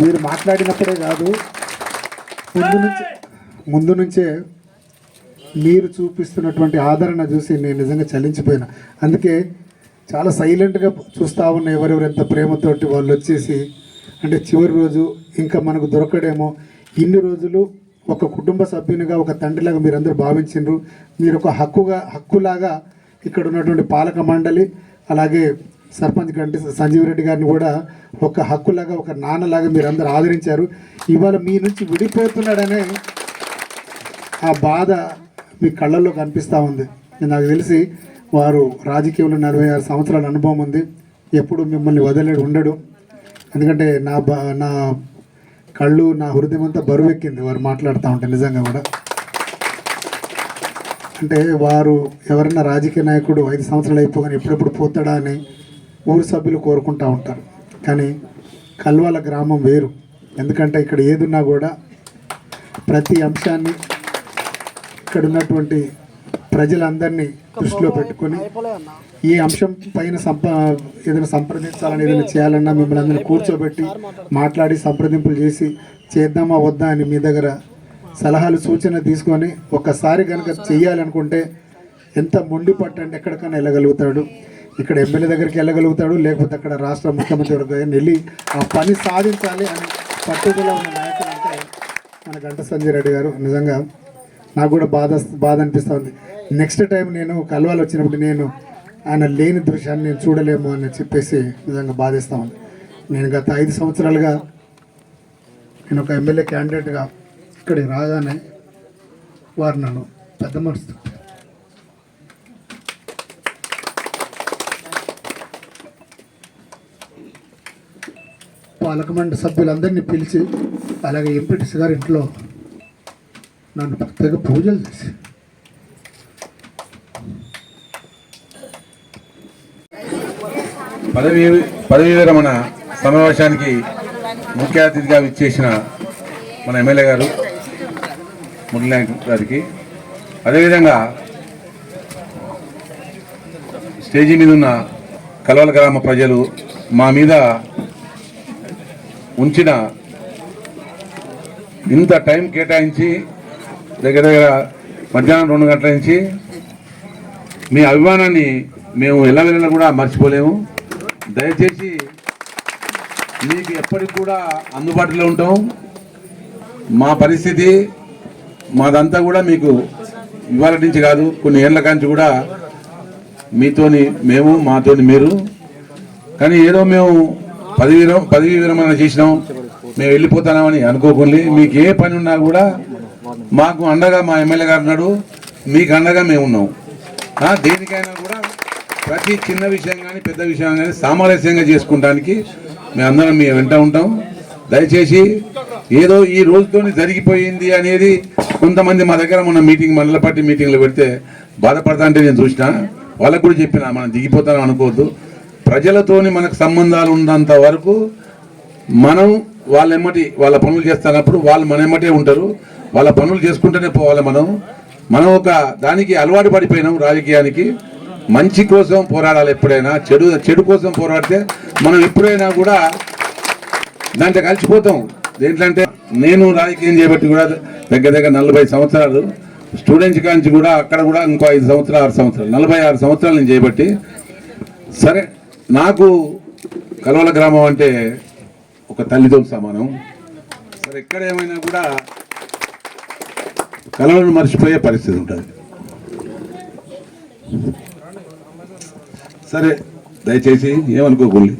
మీరు మాట్లాడినప్పుడే కాదు ముందు నుంచి ముందు నుంచే మీరు చూపిస్తున్నటువంటి ఆదరణ చూసి నేను నిజంగా చలించిపోయినా. అందుకే చాలా సైలెంట్గా చూస్తూ ఉన్న ఎవరెవరు ఎంత ప్రేమతోటి వాళ్ళు వచ్చేసి అంటే చివరి రోజు ఇంకా మనకు దొరకడేమో ఇన్ని రోజులు ఒక కుటుంబ సభ్యునిగా ఒక తండ్రిలాగా మీరందరూ భావించిండ్రు. మీరు ఒక హక్కుగా హక్కులాగా ఇక్కడ ఉన్నటువంటి పాలక మండలి అలాగే సర్పంచ్ గంటి సంజీవ్ రెడ్డి గారిని కూడా ఒక హక్కులాగా ఒక నాన్నలాగా మీరు అందరు ఆదరించారు. ఇవాళ మీ నుంచి విడిపోతున్నాడనే ఆ బాధ మీ కళ్ళల్లో కనిపిస్తూ ఉంది. నాకు తెలిసి వారు రాజకీయంలో నలభై ఆరు సంవత్సరాల అనుభవం ఉంది. ఎప్పుడు మిమ్మల్ని వదిలేడు ఉండడు. ఎందుకంటే నా బా నా కళ్ళు నా హృదయం అంతా బరువెక్కింది వారు మాట్లాడుతూ ఉంటే నిజంగా కూడా. అంటే వారు ఎవరైనా రాజకీయ నాయకుడు ఐదు సంవత్సరాలు అయిపోగానే ఎప్పుడెప్పుడు పోతాడా అని ఊరు సభ్యులు కోరుకుంటూ ఉంటారు. కానీ కల్వాల గ్రామం వేరు. ఎందుకంటే ఇక్కడ ఏదున్నా కూడా ప్రతి అంశాన్ని ఇక్కడ ఉన్నటువంటి ప్రజలందరినీ దృష్టిలో పెట్టుకొని ఈ అంశం పైన సంప ఏదైనా సంప్రదించాలని ఏదైనా చేయాలన్నా మిమ్మల్ని అందరినీ కూర్చోబెట్టి మాట్లాడి సంప్రదింపులు చేసి చేద్దామా వద్దా అని మీ దగ్గర సలహాలు సూచన తీసుకొని ఒక్కసారి కనుక చెయ్యాలనుకుంటే ఎంత మొండి పట్టండి ఎక్కడికైనా వెళ్ళగలుగుతాడు. ఇక్కడ ఎమ్మెల్యే దగ్గరికి వెళ్ళగలుగుతాడు లేకపోతే అక్కడ రాష్ట్ర ముఖ్యమంత్రి వరకు వెళ్ళి ఆ పని సాధించాలి అని పట్టుదల ఉన్న నాయకులు అంటే మన గంట సంజయ్ రెడ్డి గారు. నిజంగా నాకు కూడా బాధ బాధ అనిపిస్తుంది నెక్స్ట్ టైం నేను కలవాలి వచ్చినప్పుడు నేను ఆయన లేని దృశ్యాన్ని నేను చూడలేము అని చెప్పేసి నిజంగా బాధిస్తా ఉంది. నేను గత ఐదు సంవత్సరాలుగా నేను ఒక ఎమ్మెల్యే క్యాండిడేట్గా ఇక్కడికి రాగానే వారు నన్ను పెద్ద మనసు పాలకమండలి సభ్యులందరినీ పిలిచి అలాగే ఎంపీటీసీ గారి ఇంట్లో నన్ను ప్రత్యేక పూజలు చేసి. పదవి పదవీ విరమణ సమావేశానికి ముఖ్య అతిథిగా విచ్చేసిన మన ఎమ్మెల్యే గారు మురళీనాయక్ గారికి. అదేవిధంగా స్టేజీ మీద ఉన్న కలవల గ్రామ ప్రజలు మా మీద ఉంచిన ఇంత టైం కేటాయించి దగ్గర దగ్గర మధ్యాహ్నం రెండు గంటల నుంచి మీ అభిమానాన్ని మేము ఎలా వెళ్ళినా కూడా మర్చిపోలేము. దయచేసి మీకు ఎప్పటికి కూడా అందుబాటులో ఉంటాం. మా పరిస్థితి మాదంతా కూడా మీకు ఇవాళ నుంచి కాదు కొన్ని ఏళ్ళ కాంచి కూడా మీతోని మేము మాతోని మీరు. కానీ ఏదో మేము పదవి విరమ- పదవి విరమణ చేసినాం. మేము వెళ్ళిపోతున్నామని అనుకోకుండా మీకు ఏ పని ఉన్నా కూడా మాకు అండగా మా ఎమ్మెల్యే గారు ఉన్నాడు మీకు అండగా మేము ఉన్నాం. దేనికైనా కూడా ప్రతి చిన్న విషయం కానీ పెద్ద విషయం కానీ సామరస్యంగా చేసుకుంటానికి మేమందరం మీ వెంట ఉంటాం. దయచేసి ఏదో ఈ రోజుతో జరిగిపోయింది అనేది కొంతమంది మా దగ్గర మన మీటింగ్ మండల పార్టీ మీటింగ్లో పెడితే బాధపడతా అంటే నేను చూసిన. వాళ్ళకు కూడా చెప్పిన మనం దిగిపోతాం అనుకోవద్దు. ప్రజలతోని మనకు సంబంధాలు ఉన్నంత వరకు మనం వాళ్ళ ఎమ్మటి వాళ్ళ పనులు చేస్తున్నప్పుడు వాళ్ళు మన ఎమ్మటే ఉంటారు. వాళ్ళ పనులు చేసుకుంటూనే పోవాలి మనం. మనం ఒక దానికి అలవాటు పడిపోయినాం రాజకీయానికి. మంచి కోసం పోరాడాలి ఎప్పుడైనా చెడు చెడు కోసం పోరాడితే మనం ఎప్పుడైనా కూడా దాంట్లో కలిసిపోతాం. దేంట్లంటే నేను రాజకీయం చేయబట్టి కూడా దగ్గర దగ్గర నలభై సంవత్సరాలు స్టూడెంట్స్ కాంచి కూడా అక్కడ కూడా ఇంకో ఐదు సంవత్సరాలు ఆరు సంవత్సరాలు నలభై ఆరు సంవత్సరాలు నేను చేయబట్టి సరే నాకు కలవల గ్రామం అంటే ఒక తల్లితో సమానం. సరే ఎక్కడ ఏమైనా కూడా కలవలను మర్చిపోయే పరిస్థితి ఉంటుంది. సరే దయచేసి ఏమనుకోకూడదు.